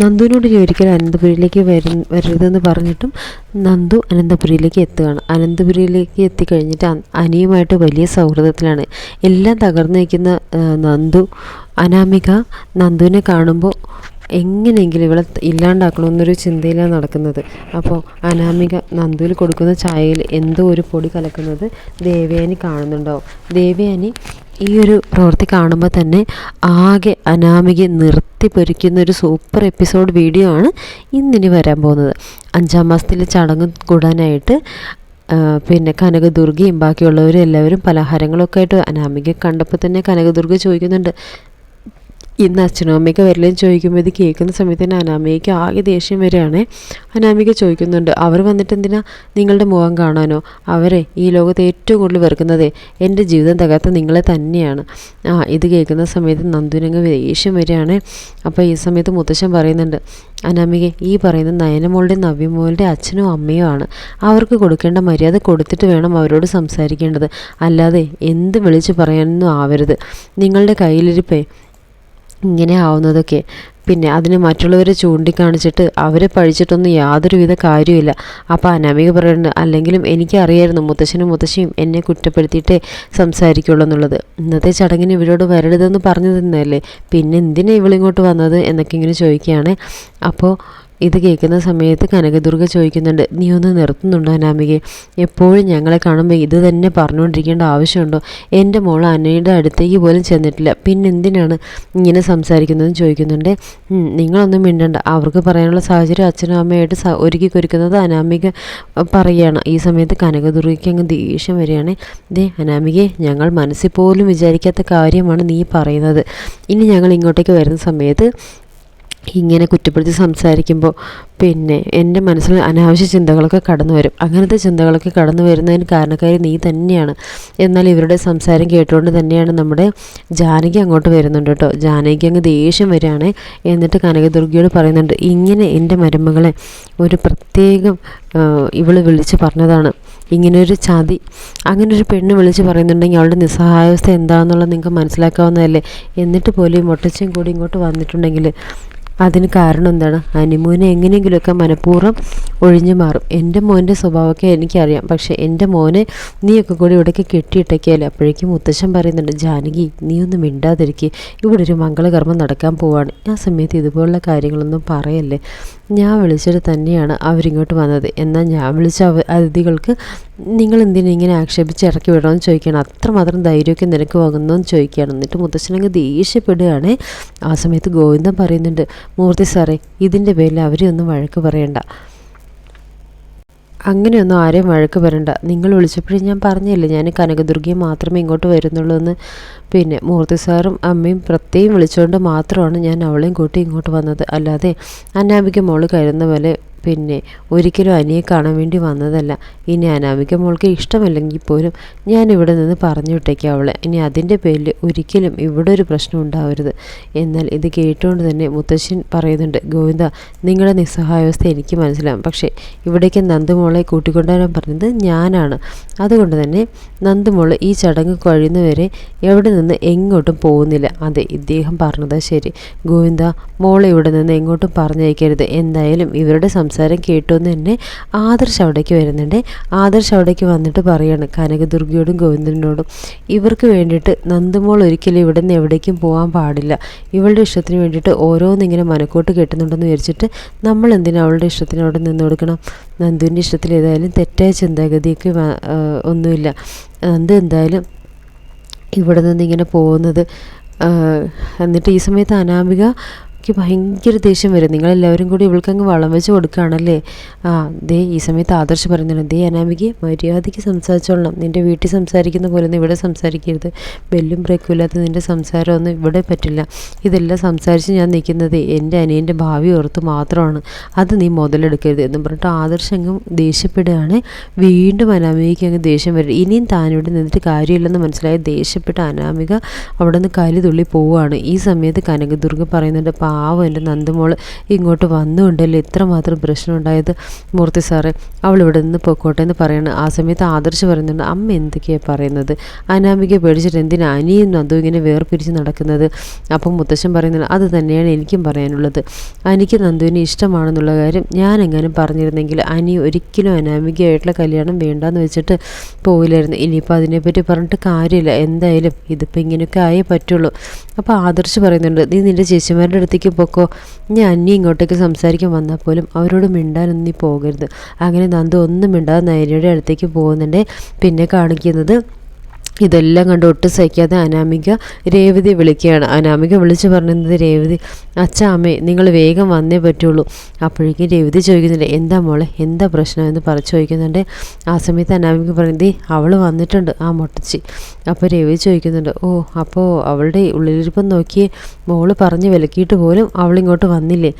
നന്ദുവിനോട് ചോദിക്കാൻ അനന്തപുരിയിലേക്ക് വരു വരരുതെന്ന് പറഞ്ഞിട്ടും നന്ദു അനന്തപുരിയിലേക്ക് എത്തുകയാണ്. അനന്തപുരിയിലേക്ക് എത്തിക്കഴിഞ്ഞിട്ട് അനിയുമായിട്ട് വലിയ സൗഹൃദത്തിലാണ്. എല്ലാം തകർന്നു നിൽക്കുന്ന നന്ദു അനാമിക നന്ദുവിനെ കാണുമ്പോൾ എങ്ങനെയെങ്കിലും ഇവളെ ഇല്ലാണ്ടാക്കണമെന്നൊരു ചിന്തയിലാണ് നടക്കുന്നത്. അപ്പോൾ അനാമിക നന്ദുവിൽ കൊടുക്കുന്ന ചായയിൽ എന്തോ ഒരു പൊടി കലക്കുന്നത് ദേവയാനി കാണുന്നുണ്ടാവും. ദേവയാനി ഈ ഒരു പ്രവൃത്തി കാണുമ്പോൾ തന്നെ ആകെ അനാമിക നിർത്തി പൊരിക്കുന്ന ഒരു സൂപ്പർ എപ്പിസോഡ് വീഡിയോ ആണ് ഇന്നിനി വരാൻ പോകുന്നത്. അഞ്ചാം മാസത്തിലെ ചടങ്ങ് കൂടാനായിട്ട് പിന്നെ കനകദുർഗയും ബാക്കിയുള്ളവരും എല്ലാവരും പലഹാരങ്ങളൊക്കെ ആയിട്ട് അനാമിക കണ്ടപ്പോൾ തന്നെ കനകദുർഗ ചോദിക്കുന്നുണ്ട് ഇന്ന് അച്ഛനും അമ്മയ്ക്ക് വരലേം ചോദിക്കുമ്പോൾ ഇത് കേൾക്കുന്ന സമയത്ത് തന്നെ അനാമികയ്ക്ക് ആകെ ദേഷ്യം വരികയാണ്. അനാമിക ചോദിക്കുന്നുണ്ട് അവർ വന്നിട്ട് എന്തിനാ നിങ്ങളുടെ മുഖം കാണാനോ? അവരെ ഈ ലോകത്ത് ഏറ്റവും കൂടുതൽ വെറുക്കുന്നതേ എന്റെ ജീവിതം തകർത്ത നിങ്ങളെ തന്നെയാണ്. ആ ഇത് കേൾക്കുന്ന സമയത്ത് നന്ദുനങ്ങ് ദേഷ്യം വരികയാണ്. അപ്പോൾ ഈ സമയത്ത് മുത്തശ്ശൻ പറയുന്നുണ്ട് അനാമിക ഈ പറയുന്ന നയനമോളുടെ നവ്യമോളുടെ അച്ഛനും അമ്മയും ആണ്. അവർക്ക് കൊടുക്കേണ്ട മര്യാദ കൊടുത്തിട്ട് വേണം അവരോട് സംസാരിക്കേണ്ടത്. അല്ലാതെ എന്ത് വിളിച്ച് പറയാനൊന്നും ആവരുത്. നിങ്ങളുടെ കയ്യിലിരിപ്പേ ഇങ്ങനെ ആവുന്നതൊക്കെ. പിന്നെ അതിന് മറ്റുള്ളവരെ ചൂണ്ടിക്കാണിച്ചിട്ട് അവരെ പഴിച്ചിട്ടൊന്നും യാതൊരുവിധ കാര്യമില്ല അപ്പോൾ അനാമിക പറയുന്നുണ്ട് അല്ലെങ്കിലും എനിക്കറിയായിരുന്നു മുത്തശ്ശനും മുത്തശ്ശിയും എന്നെ കുറ്റപ്പെടുത്തിയിട്ടേ സംസാരിക്കുള്ളൂ എന്നുള്ളത്. ഇന്നത്തെ ചടങ്ങിന് ഇവരോട് വരരുതെന്ന് പറഞ്ഞു തന്നെയല്ലേ പിന്നെ എന്തിനാണ് ഇവളിങ്ങോട്ട് വന്നത്? എന്നൊക്കെ ഇങ്ങനെ ചോദിക്കുകയാണ്. അപ്പോൾ ഇത് കേൾക്കുന്ന സമയത്ത് കനകദുർഗ ചോദിക്കുന്നുണ്ട് നീ ഒന്ന് നിർത്തുന്നുണ്ടോ അനാമികയെ? എപ്പോഴും ഞങ്ങളെ കാണുമ്പോൾ ഇത് തന്നെ പറഞ്ഞുകൊണ്ടിരിക്കേണ്ട ആവശ്യമുണ്ടോ? എന്റെ മോൾ അനയുടെ അടുത്തേക്ക് പോലും ചെന്നിട്ടില്ല. പിന്നെ എന്തിനാണ് ഇങ്ങനെ സംസാരിക്കുന്നതെന്ന് ചോദിക്കുന്നുണ്ട്. "ഉം, നിങ്ങളൊന്നും മിണ്ടണ്ട. അവർക്ക് പറയാനുള്ള സാഹചര്യം അച്ഛനും അമ്മയായിട്ട് ഒരുക്കി ഒരുക്കുന്നത് അനാമിക പറയുകയാണ് ഈ സമയത്ത് കനകദുർഗയ്ക്ക് അങ്ങ് ദേഷ്യം വരികയാണ്. ദേ അനാമികയെ ഞങ്ങൾ മനസ്സിൽ പോലും വിചാരിക്കാത്ത കാര്യമാണ് നീ പറയുന്നത്. ഇനി ഞങ്ങൾ ഇങ്ങോട്ടേക്ക് വരുന്ന സമയത്ത് ഇങ്ങനെ കുറ്റപ്പെടുത്തി സംസാരിക്കുമ്പോൾ പിന്നെ എന്റെ മനസ്സിൽ അനാവശ്യ ചിന്തകളൊക്കെ കടന്നു വരും. അങ്ങനത്തെ ചിന്തകളൊക്കെ കടന്നു വരുന്നതിന് കാരണക്കാരി നീ തന്നെയാണ്. എന്നാൽ ഇവരുടെ സംസാരം കേട്ടുകൊണ്ട് തന്നെയാണ് നമ്മുടെ ജാനകി അങ്ങോട്ട് വരുന്നുണ്ട് കേട്ടോ. ജാനകി അങ്ങ് ദേഷ്യം വരികയാണ്. എന്നിട്ട് കനകദുർഗയോട് പറയുന്നുണ്ട് ഇങ്ങനെ എന്റെ മരുമകളെ ഒരു പ്രത്യേകം ഇവൾ വിളിച്ച് പറഞ്ഞതാണ്. ഇങ്ങനൊരു ചതി അങ്ങനെ ഒരു പെണ്ണ് വിളിച്ച് പറയുന്നുണ്ടെങ്കിൽ അവളുടെ നിസ്സഹായാവസ്ഥ എന്താണെന്നുള്ളത് നിങ്ങൾക്ക് മനസ്സിലാക്കാവുന്നതല്ലേ? എന്നിട്ട് പോലും ഈ മൊട്ടച്ചയും കൂടി ഇങ്ങോട്ട് വന്നിട്ടുണ്ടെങ്കിൽ അതിന് കാരണം എന്താണ്? അനുമോനെ എങ്ങനെയെങ്കിലുമൊക്കെ മനഃപൂർവം ഒഴിഞ്ഞു മാറും. എന്റെ മോന്റെ സ്വഭാവമൊക്കെ എനിക്കറിയാം. പക്ഷേ എന്റെ മോനെ നീയൊക്കെ കൂടി ഇവിടേക്ക് കെട്ടിയിട്ടൊക്കെയല്ലേ? അപ്പോഴേക്കും മുത്തശ്ശൻ പറയുന്നുണ്ട് ജാനകി നീ ഒന്നും മിണ്ടാതിരിക്കുക ഇവിടെ ഒരു മംഗളകർമ്മം നടക്കാൻ പോവാണ്. ആ സമയത്ത് ഇതുപോലുള്ള കാര്യങ്ങളൊന്നും പറയല്ലേ? ഞാൻ വിളിച്ചിട്ട് തന്നെയാണ് അവരിങ്ങോട്ട് വന്നത്. എന്നാൽ ഞാൻ വിളിച്ച അതിഥികൾക്ക് നിങ്ങൾ എന്തിനാ ഇങ്ങനെ ആക്ഷേപിച്ച് ഇറക്കി വിടണമെന്ന് ചോദിക്കുകയാണ്. അത്രമാത്രം ധൈര്യമൊക്കെ നിനക്ക് വാങ്ങുന്നതെന്ന് ചോദിക്കുകയാണ്. എന്നിട്ട് മുത്തശ്ശനങ്ങ് ദേഷ്യപ്പെടുകയാണ്. ആ സമയത്ത് ഗോവിന്ദൻ പറയുന്നുണ്ട് മൂർത്തി സാറേ ഇതിന്റെ പേരിൽ അവരെയൊന്നും വഴക്ക് പറയണ്ട. അങ്ങനെയൊന്നും ആരെയും വഴക്ക് വരണ്ട നിങ്ങൾ വിളിച്ചപ്പോഴും ഞാൻ പറഞ്ഞില്ലേ ഞാൻ കനകദുർഗയെ മാത്രമേ ഇങ്ങോട്ട് വരുന്നുള്ളൂ എന്ന്. പിന്നെ മൂർത്തി സാറും അമ്മയും പ്രത്യേകം വിളിച്ചുകൊണ്ട് മാത്രമാണ് ഞാൻ അവളെയും കൂട്ടി ഇങ്ങോട്ട് വന്നത്. അല്ലാതെ അന്നാമിക്ക് മോൾ കരുതുന്ന പോലെ പിന്നെ ഒരിക്കലും അനിയെ കാണാൻ വേണ്ടി വന്നതല്ല. ഇനി അനാമിക മോൾക്ക് ഇഷ്ടമല്ലെങ്കിൽ പോലും ഞാൻ ഇവിടെ നിന്ന് പറഞ്ഞു വിട്ടേക്കാം അവളെ. ഇനി അതിന്റെ പേരിൽ ഒരിക്കലും ഇവിടെ ഒരു പ്രശ്നം ഉണ്ടാവരുത്. എന്നാൽ ഇത് കേട്ടുകൊണ്ട് തന്നെ മുത്തശ്ശൻ പറയുന്നുണ്ട് ഗോവിന്ദ നിങ്ങളുടെ നിസ്സഹായാവസ്ഥ എനിക്ക് മനസ്സിലാവും. പക്ഷേ ഇവിടേക്ക് നന്ദുമോളെ കൂട്ടിക്കൊണ്ടുവരാൻ പറഞ്ഞത് ഞാനാണ്. അതുകൊണ്ട് തന്നെ നന്ദുമോൾ ഈ ചടങ്ങ് കഴിയുന്നവരെ എവിടെ നിന്ന് എങ്ങോട്ടും പോകുന്നില്ല. അതെ ഇദ്ദേഹം പറഞ്ഞതാ ശരി. ഗോവിന്ദ മോളെ ഇവിടെ നിന്ന് എങ്ങോട്ടും പറഞ്ഞയക്കരുത്. എന്തായാലും ഇവരുടെ സംസാരം കേട്ടു എന്ന് തന്നെ ആദർശ് അവിടേക്ക് വരുന്നുണ്ട്. ആദർശ് അവിടേക്ക് വന്നിട്ട് പറയാണ് കനകദുർഗയോടും ഗോവിന്ദനോടും ഇവർക്ക് വേണ്ടിയിട്ട് നന്ദമോൾ ഒരിക്കലും ഇവിടെ നിന്ന് എവിടേക്കും പോകാൻ പാടില്ല. ഇവളുടെ ഇഷ്ടത്തിന് വേണ്ടിയിട്ട് ഓരോന്നിങ്ങനെ മനക്കോട്ട് കെട്ടുന്നുണ്ടെന്ന് വിചാരിച്ചിട്ട് നമ്മൾ എന്തിനാ അവളുടെ ഇഷ്ടത്തിന് അവിടെ നിന്ന് കൊടുക്കണം? നന്ദുവിന്റെ ഇഷ്ടത്തിൽ ഏതായാലും തെറ്റായ ചിന്താഗതിയൊക്കെ ഒന്നുമില്ല. നന്ദു എന്തായാലും ഇവിടെ നിന്ന് ഇങ്ങനെ പോകുന്നത് എന്നിട്ട് ഈ സമയത്ത് അനാമിക എനിക്ക് ഭയങ്കര ദേഷ്യം വരും. നിങ്ങളെല്ലാവരും കൂടി ഇവൾക്കങ്ങ് വളം വെച്ച് കൊടുക്കുകയാണല്ലേ? ആ ദേ ഈ സമയത്ത് ആദർശ് പറയുന്നുണ്ട് ദേ അനാമിക്ക് മര്യാദയ്ക്ക് സംസാരിച്ചോളണം. നിന്റെ വീട്ടിൽ സംസാരിക്കുന്ന പോലെ ഒന്നും ഇവിടെ സംസാരിക്കരുത്. ബെല്ലും ബ്രേക്കും ഇല്ലാത്ത നിന്റെ സംസാരമൊന്നും ഇവിടെ പറ്റില്ല. ഇതെല്ലാം സംസാരിച്ച് ഞാൻ നിൽക്കുന്നത് എന്റെ അനിയന്റെ ഭാവി ഓർത്ത് മാത്രമാണ്. അത് നീ മുതലെടുക്കരുത്. എന്നും പറഞ്ഞിട്ട് ആദർശ് അങ്ങ് ദേഷ്യപ്പെടുകയാണ്. വീണ്ടും അനാമികയ്ക്ക് അങ്ങ് ദേഷ്യം വരും. ഇനിയും താനിവിടെ നിന്നിട്ട് കാര്യമില്ലെന്ന് മനസ്സിലായ ദേഷ്യപ്പെട്ട അനാമിക അവിടെ നിന്ന് കലി തുള്ളി പോവുകയാണ്. ഈ സമയത്ത് കനകദുർഗ പറയുന്നുണ്ട് പാവം എന്റെ നന്ദമോൾ ഇങ്ങോട്ട് വന്നുകൊണ്ടല്ലേ ഇത്രമാത്രം പ്രശ്നം ഉണ്ടായത് മൂർത്തി സാറ് ഇവിടെ നിന്ന് പൊക്കോട്ടെ എന്ന് പറയണം. ആ സമയത്ത് ആദർശ് പറയുന്നുണ്ട് അമ്മ എന്തൊക്കെയാണ് പറയുന്നത്? അനാമിക പേടിച്ചിട്ട് എന്തിനാ അനിയും നന്ദു ഇങ്ങനെ വേർപിരിച്ച് നടക്കുന്നത്? അപ്പം മുത്തശ്ശൻ പറയുന്നുണ്ട് അത് തന്നെയാണ് എനിക്കും പറയാനുള്ളത്. അനിക്ക് നന്ദുവിന് ഇഷ്ടമാണെന്നുള്ള കാര്യം ഞാൻ എങ്ങാനും പറഞ്ഞിരുന്നെങ്കിൽ അനി ഒരിക്കലും അനാമികയായിട്ടുള്ള കല്യാണം വേണ്ടാന്ന് വെച്ചിട്ട് പോവില്ലായിരുന്നു. ഇനിയിപ്പോൾ അതിനെപ്പറ്റി പറഞ്ഞിട്ട് കാര്യമില്ല. എന്തായാലും ഇതിപ്പോൾ ഇങ്ങനെയൊക്കെ ആയേ പറ്റുള്ളൂ. അപ്പോൾ ആദർശ് പറയുന്നുണ്ട് നീ നിന്റെ ചേച്ചിമാരുടെ അടുത്തേക്ക് പൊക്കോ ഞാൻ അന്നി ഇങ്ങോട്ടേക്ക് സംസാരിക്കാൻ വന്നാൽ പോലും അവരോട് മിണ്ടാനൊന്നും നീ പോകരുത്. അങ്ങനെ നന്ദു ഒന്നും മിണ്ടാതെ നൈനയുടെ അടുത്തേക്ക് പോകുന്നുണ്ട്. പിന്നെ കാണിക്കുന്നത് ഇതെല്ലാം കണ്ട് ഒട്ടും സഹിക്കാതെ അനാമിക രേവതി വിളിക്കുകയാണ്. അനാമിക വിളിച്ച് പറഞ്ഞത് രേവതി അച്ഛാ അമ്മേ നിങ്ങൾ വേഗം വന്നേ പറ്റുള്ളൂ. അപ്പോഴേക്കും രേവതി ചോദിക്കുന്നുണ്ട് എന്താ മോളെ എന്താ പ്രശ്നം? എന്ന് പറ ചോദിക്കുന്നുണ്ട്. ആ സമയത്ത് അനാമിക പറയുന്നത് അവൾ വന്നിട്ടുണ്ട് ആ മുട്ടച്ചി. അപ്പോൾ രേവതി ചോദിക്കുന്നുണ്ട് ഓ അപ്പോൾ അവളുടെ ഉള്ളിലിരിപ്പം നോക്കി മോൾ പറഞ്ഞ് വിലക്കിയിട്ട് പോലും അവളിങ്ങോട്ട് വന്നില്ലേ?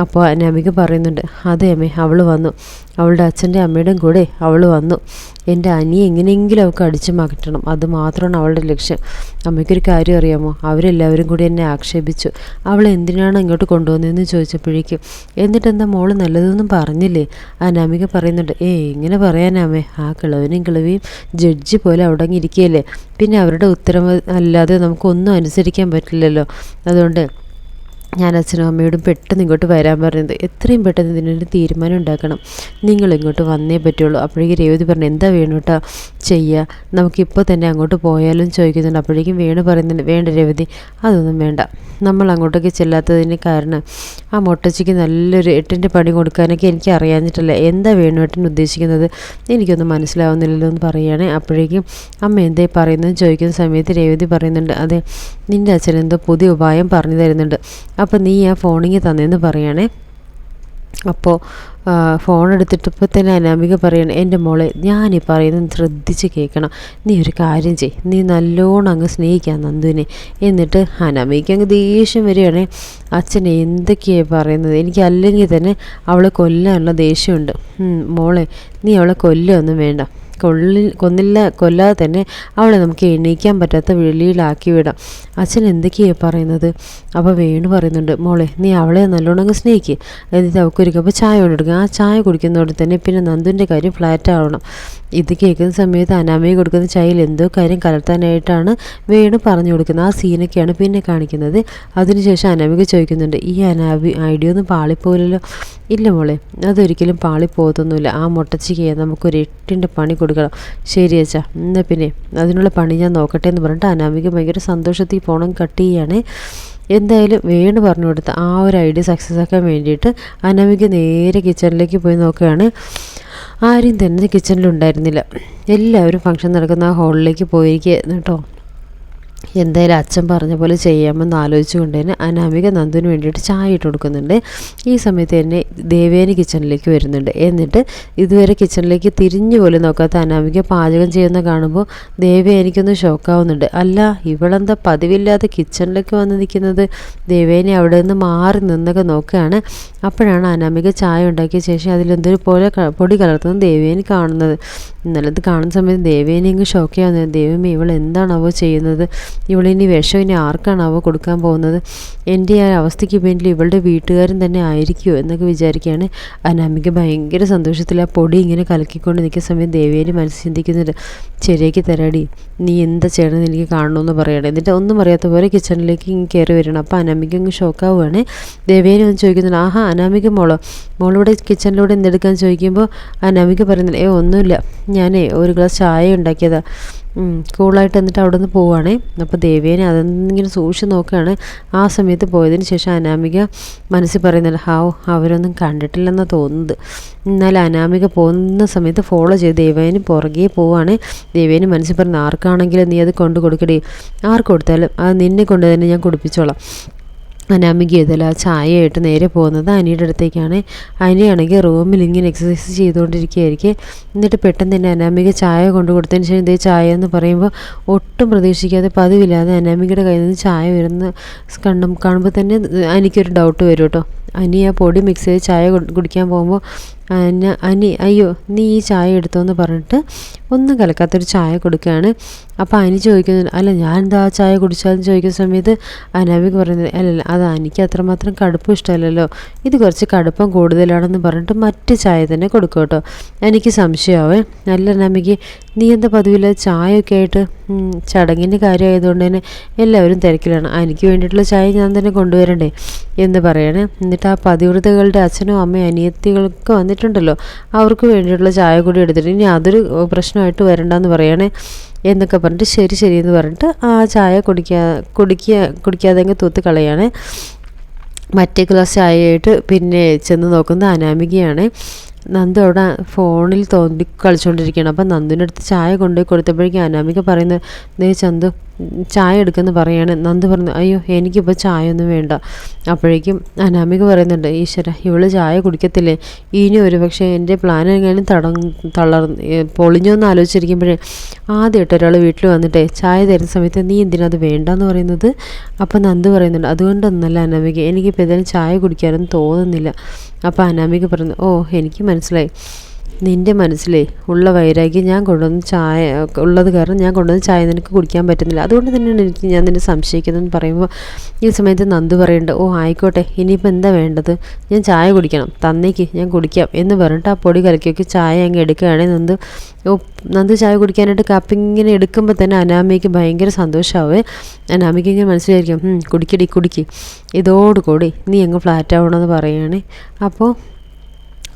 അപ്പോൾ അനാമിക പറയുന്നുണ്ട് അതെ അമ്മേ അവൾ വന്നു. അവളുടെ അച്ഛന്റെ അമ്മയുടെയും കൂടെ അവൾ വന്നു. എന്റെ അനിയെ എങ്ങനെയെങ്കിലും അവൾക്ക് അടിച്ചു മാറ്റണം അത് മാത്രമാണ് അവളുടെ ലക്ഷ്യം. അമ്മയ്ക്കൊരു കാര്യം അറിയാമോ? അവരെല്ലാവരും കൂടി എന്നെ ആക്ഷേപിച്ചു. അവൾ എന്തിനാണ് ഇങ്ങോട്ട് കൊണ്ടുവന്നതെന്ന് ചോദിച്ചപ്പോഴേക്കും എന്നിട്ട് എന്താ മോൾ നല്ലതൊന്നും പറഞ്ഞില്ലേ? അനാമിക പറയുന്നുണ്ട് ഏ ഇങ്ങനെ പറയാനാമേ ആ കിളവനും കിളവിയും ജഡ്ജി പോലെ അവിടെ ഇരിക്കുകയല്ലേ പിന്നെ അവരുടെ ഉത്തരവ് അല്ലാതെ നമുക്കൊന്നും അനുസരിക്കാൻ പറ്റില്ലല്ലോ. അതുകൊണ്ട് ഞാൻ അച്ഛനും അമ്മയോടും പെട്ടെന്ന് ഇങ്ങോട്ട് വരാൻ പറഞ്ഞത്. എത്രയും പെട്ടെന്ന് ഇതിനൊരു തീരുമാനം ഉണ്ടാക്കണം. നിങ്ങൾ ഇങ്ങോട്ട് വന്നേ പറ്റുള്ളൂ. അപ്പോഴേക്കും രേവതി പറഞ്ഞു എന്താ വേണു കേട്ടോ ചെയ്യുക നമുക്കിപ്പോൾ തന്നെ അങ്ങോട്ട് പോയാലും ചോദിക്കുന്നുണ്ട്. അപ്പോഴേക്കും വേണു പറയുന്നുണ്ട് വേണ്ട രേവതി അതൊന്നും വേണ്ട. നമ്മൾ അങ്ങോട്ടേക്ക് ചെല്ലാത്തതിന് കാരണം ആ മൊട്ടച്ചിക്ക് നല്ലൊരു എട്ടിന്റെ പണി കൊടുക്കാനൊക്കെ എനിക്ക് അറിയാഞ്ഞിട്ടില്ല. എന്താ വേണുവേട്ടൻ ഉദ്ദേശിക്കുന്നത്? എനിക്കൊന്നും മനസ്സിലാവുന്നില്ലല്ലോ എന്ന് പറയുകയാണെങ്കിൽ അപ്പോഴേക്കും അമ്മ എന്തേ പറയുന്നതെന്ന് ചോദിക്കുന്ന സമയത്ത് രേവതി പറയുന്നുണ്ട് അതെ നിന്റെ അച്ഛൻ എന്തോ പുതിയ ഉപായം പറഞ്ഞു തരുന്നുണ്ട്. അപ്പോൾ നീ ആ ഫോണിങ് തന്നെന്ന് പറയണേ. അപ്പോൾ ഫോൺ എടുത്തിട്ടപ്പോൾ തന്നെ അനാമിക പറയണം എന്റെ മോളെ ഞാനീ പറയുന്നത് ശ്രദ്ധിച്ച് കേൾക്കണം. നീ ഒരു കാര്യം ചെയ് നീ നല്ലോണം അങ്ങ് സ്നേഹിക്കാൻ നന്ദുവിനെ. എന്നിട്ട് അനാമിക അങ്ങ് ദേഷ്യം വരികയാണേ. അച്ഛൻ എന്തൊക്കെയാണ് പറയുന്നത്? എനിക്ക് അല്ലെങ്കിൽ തന്നെ അവളെ കൊല്ലാനുള്ള ദേഷ്യമുണ്ട്. മോളെ നീ അവളെ കൊല്ലൊന്നും വേണ്ട. കൊള്ളി കൊന്നില്ല കൊല്ലാതെ തന്നെ അവളെ നമുക്ക് എണീക്കാൻ പറ്റാത്ത വെളിയിലാക്കി വിടാം. അച്ഛൻ എന്തൊക്കെയാണ് പറയുന്നത്? അപ്പോൾ വേണു പറയുന്നുണ്ട് മോളെ നീ അവളെ നല്ലോണം സ്നേഹിക്കുക എന്നിട്ട് അവൾക്കൊരു കപ്പ് ചായ കൊണ്ടെടുക്കുക ആ ചായ കുടിക്കുന്നതോടെ തന്നെ പിന്നെ നന്ദുവിന്റെ കാര്യം ഫ്ലാറ്റ് ആവണം. ഇത് കേൾക്കുന്ന സമയത്ത് അനാമയെ കൊടുക്കുന്ന ചായയിൽ എന്തോ കാര്യം കലർത്താനായിട്ടാണ് വേണു പറഞ്ഞു കൊടുക്കുന്നത്. ആ സീനൊക്കെയാണ് പിന്നെ കാണിക്കുന്നത്. അതിനുശേഷം അനാമിക ചോദിക്കുന്നുണ്ട് ഈ അനാബി ഐഡിയ ഒന്നും പാളിപ്പോലല്ലോ ഇല്ല മോളെ അതൊരിക്കലും പാളിപ്പോകത്തൊന്നുമില്ല. ആ മുട്ടച്ചിക്ക് നമുക്കൊരു എട്ടിന്റെ പണി കൊടുക്കണം. ശരി അച്ഛാ എന്നാൽ പിന്നെ. അതിനുള്ള പണി ഞാൻ നോക്കട്ടെ എന്ന് പറഞ്ഞിട്ട് അനാമിക ഭയങ്കര സന്തോഷത്തിൽ പോകണം കട്ട് ചെയ്യാണ്. എന്തായാലും വേണു പറഞ്ഞു കൊടുത്ത ആ ഒരു ഐഡിയ സക്സസ് ആക്കാൻ വേണ്ടിയിട്ട് അനാമിക നേരെ കിച്ചണിലേക്ക് പോയി നോക്കുകയാണ്. ആരും തന്നെ കിച്ചണിലുണ്ടായിരുന്നില്ല എല്ലാവരും ഫംഗ്ഷൻ നടക്കുന്ന ആ ഹാളിലേക്ക് പോയിരിക്കുക കേട്ടോ എന്തായാലും അച്ഛൻ പറഞ്ഞ പോലെ ചെയ്യാമെന്ന് ആലോചിച്ചുകൊണ്ട് തന്നെ അനാമിക നന്ദുവിന് വേണ്ടിയിട്ട് ചായ ഇട്ട് കൊടുക്കുന്നുണ്ട്. ഈ സമയത്ത് തന്നെ ദേവേനി കിച്ചണിലേക്ക് വരുന്നുണ്ട്. എന്നിട്ട് ഇതുവരെ കിച്ചണിലേക്ക് തിരിഞ്ഞു പോലും നോക്കാത്ത അനാമിക പാചകം ചെയ്യുന്ന കാണുമ്പോൾ ദേവേനിക്കൊന്ന് ഷോക്കാവുന്നുണ്ട് അല്ല ഇവളെന്താ പതിവില്ലാതെ കിച്ചണിലേക്ക് വന്ന് നിൽക്കുന്നത്? ദേവേനി അവിടെ നിന്ന് മാറി നിന്നൊക്കെ നോക്കുകയാണ്. അപ്പോഴാണ് അനാമിക ചായ ഉണ്ടാക്കിയ ശേഷം അതിലെന്തൊരു പോലെ പൊടി കലർത്തുന്നത് ദേവേനി കാണുന്നത്. ഇന്നലെ കാണുന്ന സമയത്ത് ദേവേനി അങ്ങ് ഷോക്കാവുന്നത് ദൈവമേ ഇവൾ എന്താണാവോ ചെയ്യുന്നത്? ഇവളിനി വിഷം ഇനി അവ കൊടുക്കാൻ പോകുന്നത്? എന്റെ ആ അവസ്ഥയ്ക്ക് വേണ്ടി ഇവളുടെ വീട്ടുകാരൻ തന്നെ ആയിരിക്കുമോ എന്നൊക്കെ വിചാരിക്കുകയാണ് അനാമിക. ഭയങ്കര സന്തോഷത്തിൽ ആ പൊടി ഇങ്ങനെ കലക്കിക്കൊണ്ട് നിൽക്കുന്ന സമയം ദേവേനി മനസ്സ് ചിന്തിക്കുന്നുണ്ട്. ശരിയാക്കി തരാടി. നീ എന്താ ചെയ്യണമെന്ന് എനിക്ക് കാണണമെന്ന് പറയണം. എന്നിട്ട് ഒന്നും അറിയാത്ത പോലെ കിച്ചണിലേക്ക് കയറി വരണം. അപ്പോൾ അനാമിക അങ്ങ് ഷോക്കാവുകയാണ്. ദേവേനി ഒന്ന് ചോദിക്കുന്നുണ്ട് ആഹാ അനാമിക മോളോ? മോളിവിടെ കിച്ചണിലൂടെ എന്തെടുക്കാൻ ചോദിക്കുമ്പോൾ അനാമിക പറയുന്നുണ്ട് ഏ ഒന്നുമില്ല. ഞാനേ ഒരു ഗ്ലാസ് ചായ ഉണ്ടാക്കിയതാ. കൂളായിട്ട് എന്നിട്ട് അവിടെ നിന്ന് പോവുകയാണേ അപ്പോൾ ദേവേനെ അതെന്നിങ്ങനെ സൂക്ഷിച്ച് നോക്കുകയാണ്. ആ സമയത്ത് പോയതിന് ശേഷം അനാമിക മനസ്സിൽ പറയുന്നില്ല ഹാവ് അവരൊന്നും കണ്ടിട്ടില്ലെന്ന് തോന്നുന്നത്. എന്നാൽ അനാമിക പോകുന്ന സമയത്ത് ഫോളോ ചെയ്ത് ദേവേന് പുറകെ പോവുകയാണ് ദേവേന് മനസ്സിൽ പറയുന്ന ആർക്കാണെങ്കിലും നീ അത് കൊണ്ടു കൊടുക്കടേ. ആർക്ക് കൊടുത്താലും അത് നിന്നെ കൊണ്ട് തന്നെ ഞാൻ കുടിപ്പിച്ചോളാം. അനാമിക ഇതിൽ ആ ചായയായിട്ട് നേരെ പോകുന്നത് അനിയുടെ അടുത്തേക്കാണ്. അനിയാണെങ്കിൽ റൂമിൽ ഇങ്ങനെ എക്സസൈസ് ചെയ്തുകൊണ്ടിരിക്കുകയായിരിക്കും. എന്നിട്ട് പെട്ടെന്ന് തന്നെ അനാമിക ചായ കൊണ്ടു കൊടുത്തതിന് ശേഷം ഇതേ ചായ എന്ന് പറയുമ്പോൾ ഒട്ടും പ്രതീക്ഷിക്കാതെ പതിവില്ലാതെ അനാമികയുടെ കയ്യിൽ നിന്ന് ചായ വരുന്ന കണ്ടും കാണുമ്പോൾ തന്നെ എനിക്കൊരു ഡൗട്ട് വരും കേട്ടോ. അനി ആ പൊടി മിക്സ് ചെയ്ത് ചായ കുടിക്കാൻ പോകുമ്പോൾ അനി അയ്യോ നീ ഈ ചായ എടുത്തോന്ന് പറഞ്ഞിട്ട് ഒന്നും കലക്കാത്തൊരു ചായ കൊടുക്കുകയാണ്. അപ്പോൾ അനി ചോദിക്കുന്നു അല്ല ഞാൻ എന്താ ചായ കുടിച്ചാലും ചോദിക്കുന്ന സമയത്ത് അനാവിക്ക് പറയുന്നത് അല്ലല്ല അത് എനിക്ക് അത്രമാത്രം കടുപ്പം ഇഷ്ടമല്ലല്ലോ. ഇത് കുറച്ച് കടുപ്പം കൂടുതലാണെന്ന് പറഞ്ഞിട്ട് മറ്റ് ചായ തന്നെ കൊടുക്കും കേട്ടോ. എനിക്ക് സംശയമാവേ. അല്ല അനാമിക്ക് നീ എന്താ പതിവില്ല ചായയൊക്കെ ആയിട്ട് ചടങ്ങിന്റെ കാര്യമായതുകൊണ്ട് തന്നെ എല്ലാവരും തിരക്കിലാണ്. എനിക്ക് വേണ്ടിയിട്ടുള്ള ചായ ഞാൻ തന്നെ കൊണ്ടുവരണ്ടേ? എന്ന് പറയണേ. എന്നിട്ട് ആ പതിവ്രതകളുടെ അച്ഛനും അമ്മയും അനിയത്തികൾക്ക് വന്നിട്ടുണ്ടല്ലോ. അവർക്ക് വേണ്ടിയിട്ടുള്ള ചായ കൂടി എടുത്തിട്ട് ഇനി അതൊരു പ്രശ്നമായിട്ട് വരണ്ടെന്ന് പറയണേ. എന്നൊക്കെ പറഞ്ഞിട്ട് ശരി ശരി എന്ന് പറഞ്ഞിട്ട് ആ ചായ കുടിക്കാ കുടിക്കുക കുടിക്കാതെ അങ്ങ് തൂത്ത് കളയാണ്. മറ്റേ ഗ്ലാസ് ചായയായിട്ട് പിന്നെ ചെന്ന് നോക്കുന്നത് അനാമികയാണ്. നന്ദു അവിടെ ഫോണിൽ തോന്നി കളിച്ചുകൊണ്ടിരിക്കുകയാണ് അപ്പം നന്ദുവിന്റെ അടുത്ത് ചായ കൊണ്ടുപോയി കൊടുത്തപ്പോഴേക്കും അനാമിക പറയുന്നത് ദേ ചന്തു ചായ എടുക്കുമെന്ന് പറയാണ്. നന്ദു പറഞ്ഞു അയ്യോ എനിക്കിപ്പോൾ ചായ ഒന്നും വേണ്ട. അപ്പോഴേക്കും അനാമിക പറയുന്നുണ്ട് ഈശ്വര ഇവൾ ചായ കുടിക്കത്തില്ലേ? ഇനി ഒരു പക്ഷേ എന്റെ പ്ലാൻ എങ്ങനെയും തട തളർന്ന് പൊളിഞ്ഞോ എന്ന് ആലോചിച്ചിരിക്കുമ്പോഴേ ആദ്യമായിട്ട് ഒരാൾ വീട്ടിൽ വന്നിട്ടേ ചായ തരുന്ന സമയത്ത് നീ എന്തിനാ അത് വേണ്ടെന്ന് പറയുന്നത്? അപ്പം നന്ദു പറയുന്നുണ്ട് അതുകൊണ്ടൊന്നല്ല അനാമിക എനിക്കിപ്പോൾ ഏതായാലും ചായ കുടിക്കാനൊന്നും തോന്നുന്നില്ല. അപ്പോൾ അനാമിക പറയുന്നു ഓ എനിക്ക് മനസ്സിലായി. നിന്റെ മനസ്സിലേ ഉള്ള വൈരാഗ്യം ഞാൻ കൊണ്ടുവന്ന് ചായ ഉള്ളത് കാരണം ഞാൻ കൊണ്ടുവന്ന് ചായ നിനക്ക് കുടിക്കാൻ പറ്റുന്നില്ല. അതുകൊണ്ട് തന്നെയാണ് എനിക്ക് ഞാൻ നിന്നെ സംശയിക്കുന്നതെന്ന് പറയുമ്പോൾ ഈ സമയത്ത് നന്ദു പറയുന്നുണ്ട് ഓ ആയിക്കോട്ടെ ഇനിയിപ്പോൾ എന്താ വേണ്ടത്? ഞാൻ ചായ കുടിക്കണം തന്നേക്ക് ഞാൻ കുടിക്കാം എന്ന് പറഞ്ഞിട്ട് ആ പൊടി കലക്കിയൊക്കെ ചായ അങ്ങ് എടുക്കുകയാണെങ്കിൽ നന്ദു. ഓ നന്ദു ചായ കുടിക്കാനായിട്ട് കപ്പിങ്ങനെ എടുക്കുമ്പോൾ തന്നെ അനാമയ്ക്ക് ഭയങ്കര സന്തോഷമാവേ അനാമയ്ക്ക് ഇങ്ങനെ മനസ്സിലായിരിക്കും കുടിക്കടി കുടിക്ക്. ഇതോടുകൂടി നീ അങ്ങ് ഫ്ലാറ്റ് ആവണമെന്ന് പറയുകയാണേ അപ്പോൾ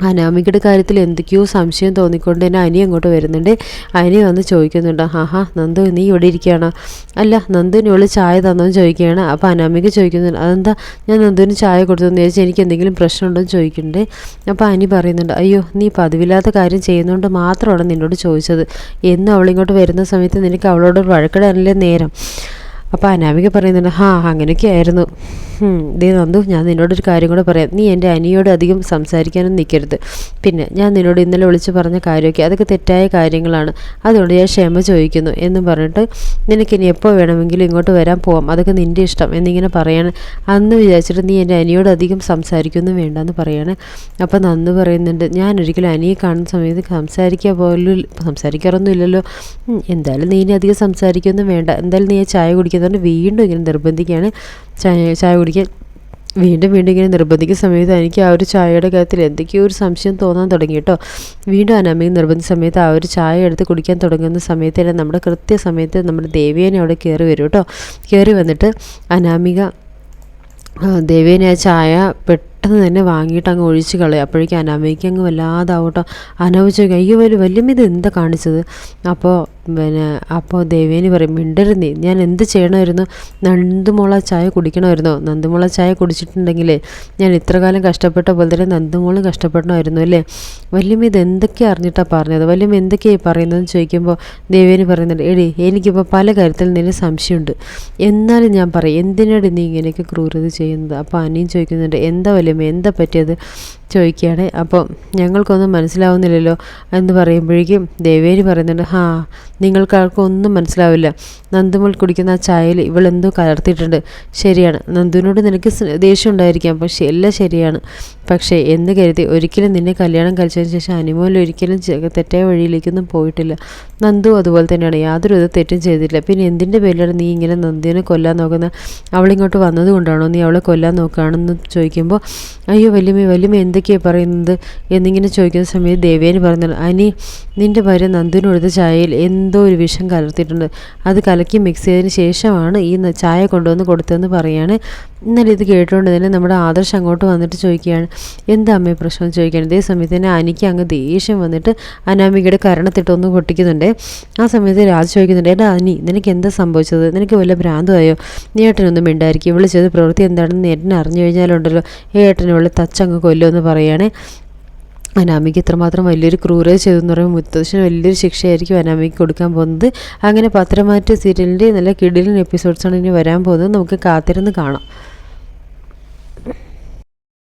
അനാമികയുടെ കാര്യത്തിൽ എന്തൊക്കെയോ സംശയം തോന്നിക്കൊണ്ട് തന്നെ അനി അങ്ങോട്ട് വരുന്നുണ്ട്. അനി വന്ന് ചോദിക്കുന്നുണ്ട് ആഹാ നന്ദു നീ ഇവിടെ ഇരിക്കുകയാണ്? അല്ല നന്ദുവിനുള്ള ചായ തന്നോന്ന് ചോദിക്കുകയാണ്. അപ്പോൾ അനാമിക ചോദിക്കുന്നുണ്ട് അതെന്താ? ഞാൻ നന്ദുവിന് ചായ കൊടുത്തെന്ന് ചോദിച്ചാൽ എനിക്ക് എന്തെങ്കിലും പ്രശ്നമുണ്ടോ എന്ന് ചോദിക്കുന്നുണ്ട്. അപ്പോൾ അനി പറയുന്നുണ്ട് അയ്യോ നീ പതിവില്ലാത്ത കാര്യം ചെയ്യുന്നതുകൊണ്ട് മാത്രമാണ് നിന്നോട് ചോദിച്ചത്. എന്ന് അവളിങ്ങോട്ട് വരുന്ന സമയത്ത് നിനക്ക് അവളോട് വഴക്കിടാനല്ലേ നേരം? അപ്പോൾ അനാമിക പറയുന്നുണ്ട് ഹാ അങ്ങനെയൊക്കെ ആയിരുന്നു ദേ നന്ദു ഞാൻ നിന്നോടൊരു കാര്യം കൂടെ പറയാം. നീ എന്റെ അനിയോട് അധികം സംസാരിക്കാനും നിൽക്കരുത് പിന്നെ ഞാൻ നിന്നോട് ഇന്നലെ വിളിച്ച് പറഞ്ഞ കാര്യമൊക്കെ അതൊക്കെ തെറ്റായ കാര്യങ്ങളാണ്. അതുകൊണ്ട് ഞാൻ ക്ഷമ ചോദിക്കുന്നു എന്ന് പറഞ്ഞിട്ട് നിനക്കിനി എപ്പോൾ വേണമെങ്കിലും ഇങ്ങോട്ട് വരാൻ പോവാം. അതൊക്കെ നിന്റെ ഇഷ്ടം എന്നിങ്ങനെ പറയാണ്. അന്ന് വിചാരിച്ചിട്ട് നീ എന്റെ അനിയോട് അധികം സംസാരിക്കൊന്നും വേണ്ടെന്ന് പറയാണ്. അപ്പോൾ നന്ദു പറയുന്നുണ്ട് ഞാൻ ഒരിക്കലും അനിയെ കാണുന്ന സമയത്ത് സംസാരിക്കുക പോലും സംസാരിക്കാറൊന്നും ഇല്ലല്ലോ. എന്തായാലും നീ ഇനി അധികം സംസാരിക്കൊന്നും വേണ്ട. എന്തായാലും നീ ചായ കുടിക്കുന്നതുകൊണ്ട് വീണ്ടും ഇങ്ങനെ നിർബന്ധിക്കുകയാണ്. ചായ ചായ കുടിക്കാൻ വീണ്ടും വീണ്ടും ഇങ്ങനെ നിർബന്ധിക്കുന്ന സമയത്ത് എനിക്ക് ആ ഒരു ചായയുടെ കാര്യത്തിൽ എന്തൊക്കെയോ ഒരു സംശയം തോന്നാൻ തുടങ്ങി കേട്ടോ. വീണ്ടും അനാമിക നിർബന്ധിച്ച സമയത്ത് ആ ഒരു ചായ എടുത്ത് കുടിക്കാൻ തുടങ്ങുന്ന സമയത്ത് തന്നെ നമ്മുടെ കൃത്യസമയത്ത് നമ്മുടെ ദേവിയനെ അവിടെ കയറി വരും കേട്ടോ. കയറി വന്നിട്ട് അനാമിക ദേവേനെ ആ ചായ പെട്ടെന്ന് തന്നെ വാങ്ങിയിട്ട് അങ്ങ് ഒഴിച്ച് കളയും. അപ്പോഴേക്കും അനാമയ്ക്ക് അങ്ങ് വല്ലാതാവട്ടോ. അനാമ അയ്യോ വലിയ വല്യമ്മ ഇത് എന്താ കാണിച്ചത്? അപ്പോൾ പിന്നെ അപ്പോൾ ദേവേനി പറയും മിണ്ടരുന്നേ ഞാൻ എന്ത് ചെയ്യണമായിരുന്നു? നന്ദുമുള ചായ കുടിക്കണമായിരുന്നോ. നന്ദുമുള ചായ കുടിച്ചിട്ടുണ്ടെങ്കിലേ ഞാൻ ഇത്ര കാലം കഷ്ടപ്പെട്ട പോലെ തന്നെ നന്ദുമോളും കഷ്ടപ്പെടണമായിരുന്നു അല്ലേ? വല്യമ്മ ഇത് എന്തൊക്കെയാണ് അറിഞ്ഞിട്ടാണ് പറഞ്ഞത്? വല്യമ്മ എന്തൊക്കെയായി പറയുന്നതെന്ന് ചോദിക്കുമ്പോൾ ദേവേനി പറയുന്നുണ്ട് എടി എനിക്കിപ്പോൾ പല കാര്യത്തിൽ നിന്നെ സംശയമുണ്ട്. എന്നാലും ഞാൻ പറയും എന്തിനാണ് നീ ഇങ്ങനെയൊക്കെ ക്രൂരത ചെയ്യുന്നത്? അപ്പോൾ അനിയും ചോദിക്കുന്നുണ്ട് എന്താ വല്യമ്മ എന്താ പറ്റിയത് ചോദിക്കുകയാണ്. അപ്പോൾ ഞങ്ങൾക്കൊന്നും മനസ്സിലാവുന്നില്ലല്ലോ എന്ന് പറയുമ്പോഴേക്കും ദേവേരി പറയുന്നുണ്ട് ഹാ നിങ്ങൾക്കാർക്കും ഒന്നും മനസ്സിലാവില്ല. നന്ദുമൾ കുടിക്കുന്ന ആ ചായയിൽ ഇവളെന്തോ കലർത്തിയിട്ടുണ്ട്. ശരിയാണ്. നന്ദുവിനോട് നിനക്ക് ദേഷ്യം ഉണ്ടായിരിക്കാം. പക്ഷേ എല്ലാം ശരിയാണ്. പക്ഷേ എന്ന് കരുതി ഒരിക്കലും നിന്നെ കല്യാണം കഴിച്ചതിന് ശേഷം അനുമോൽ ഒരിക്കലും തെറ്റായ വഴിയിലേക്കൊന്നും പോയിട്ടില്ല. നന്ദു അതുപോലെ തന്നെയാണ്. യാതൊരു വിധ തെറ്റും ചെയ്തില്ല പിന്നെ എന്തിന്റെ പേരിലാണ് നീ ഇങ്ങനെ നന്ദുവിനെ കൊല്ലാൻ നോക്കുന്നത്? അവളിങ്ങോട്ട് വന്നത് കൊണ്ടാണോ? നീ അവളെ കൊല്ലാൻ നോക്കുകയാണെന്ന് ചോദിക്കുമ്പോൾ അയ്യോ വല്യമ്മ വല്യമ്മ എന്തൊക്കെയാണ് പറയുന്നത്? എന്നിങ്ങനെ ചോദിക്കുന്ന സമയത്ത് ദേവേന് പറഞ്ഞത് അനി നിന്റെ ഭാര്യ നന്ദുവിന് കൊടുത്ത ചായയിൽ എന്തോ ഒരു വിഷം കലർത്തിയിട്ടുണ്ട്. അത് കലക്കി മിക്സ് ചെയ്തതിന് ശേഷമാണ് ഈ ചായ കൊണ്ടുവന്ന് കൊടുത്തതെന്ന് പറയാണ്. ഇന്നലെ ഇത് കേട്ടുകൊണ്ട് തന്നെ നമ്മുടെ ആദർശ് അങ്ങോട്ട് വന്നിട്ട് ചോദിക്കുകയാണ് എന്താ അമ്മയെ പ്രശ്നം? ചോദിക്കുകയാണ്. ഇതേ സമയത്ത് തന്നെ അനിക്ക് അങ്ങ് ദേഷ്യം വന്നിട്ട് അനാമികയുടെ കരണത്തിട്ടൊന്ന് പൊട്ടിക്കുന്നുണ്ട്. ആ സമയത്ത് രാജ് ചോദിക്കുന്നുണ്ട് എടാ അനി നിനക്ക് എന്താ സംഭവിച്ചത്? നിനക്ക് വല്ല ഭ്രാന്തമായോ നീ ഏട്ടനൊന്നും മിണ്ടായിരിക്കും. ഇവിടെ ചെയ്ത പ്രവൃത്തി എന്താണെന്ന് ഏട്ടനെ അറിഞ്ഞു കഴിഞ്ഞാലുണ്ടല്ലോ. ഏട്ടനെ ഇവളെ തച്ചങ്ങ് കൊല്ലുമെന്ന് പറയുകയാണ് അനാമിക്ക് ഇത്രമാത്രം വലിയൊരു ക്രൂരത ചെയ്തെന്ന് പറയുമ്പോൾ മുത്തശ്ശന് വലിയൊരു ശിക്ഷയായിരിക്കും അനാമിക്ക് കൊടുക്കാൻ പോകുന്നത്. അങ്ങനെ പത്രമാറ്റ സീരിയലിന്റെ നല്ല കിടിലൻ എപ്പിസോഡ്സാണ് ഇനി വരാൻ പോകുന്നത്. നമുക്ക് കാത്തിരുന്ന് കാണാം.